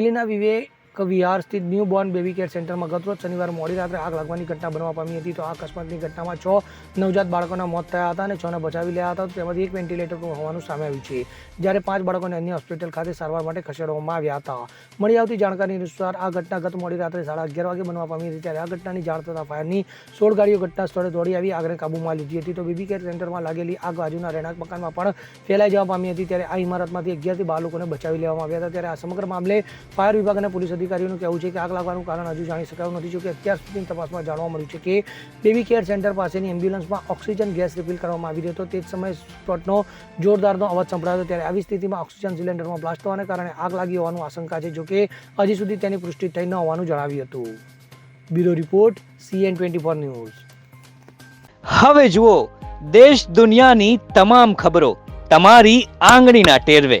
દિલ્હીના વિવેક વિહાર સ્થિત new Born baby care સેન્ટરમાં ગતરોજ શનિવારે મોડી રાત્રે આગ લાગવાની ઘટના બનવા પામી હતી તો આ અકસ્માતની ઘટનામાં છ નવજાત બાળકોના મોત થયા હતા અને છને બચાવી લેવા હતા. તેમાંથી એક વેન્ટિલેટર હોવાનું સામે આવ્યું છે. જ્યારે પાંચ બાળકોને અન્ય હોસ્પિટલ ખાતે સારવાર માટે ખસેડવામાં આવ્યા હતા. મળી આવતી જાણકારી અનુસાર આ ઘટના ગત મોડી રાત્રે સાડા અગિયાર વાગે બનવા પામી હતી. ત્યારે આ ઘટનાની જાણ થતાં ફાયરની સોળ ગાડીઓ ઘટના સ્થળે દોડી આવી આગને કાબૂમાં લીધી હતી. તો બેબી કેર સેન્ટરમાં લાગેલી આગ બાજુના રહેણાંક મકાનમાં પણ ફેલાઈ જવા પામી હતી. ત્યારે આ ઇમારતમાંથી અગિયારથી બાર લોકોને બચાવી લેવામાં આવ્યા હતા. ત્યારે આ સમગ્ર મામલે ફાયર વિભાગ અને પોલીસ અધિકારીઓનું કહેવું છે કે આગ લાગવાનું કારણ હજુ જાણી શકાયું નથી, જોકે અત્યાર સુધીની તપાસમાં જાણવા મળ્યું છે કે બેબી કેર સેન્ટર પાસેની એમ્બ્યુલન્સમાં ઓક્સિજન ગેસ રિફિલ કરવામાં આવી રહ્યો હતો. તે જ સમયે સ્પોટનો જોરદારનો અવાજ સંભળાયો ત્યારે આવી સ્થિતિમાં ઓક્સિજન સિલિન્ડરમાં બ્લાસ્ટ થવાને કારણે આગ લાગી હોવાનું આશંકા છે, જોકે હજી સુધી તેની પુષ્ટિ થઈ ન હોવાનું જણાવ્યું હતું. Bureau report, CN twenty four news. હવે જુઓ, દેશ દુનિયાની તમામ ખબરો, તમારી આંગળીના ટેરવે.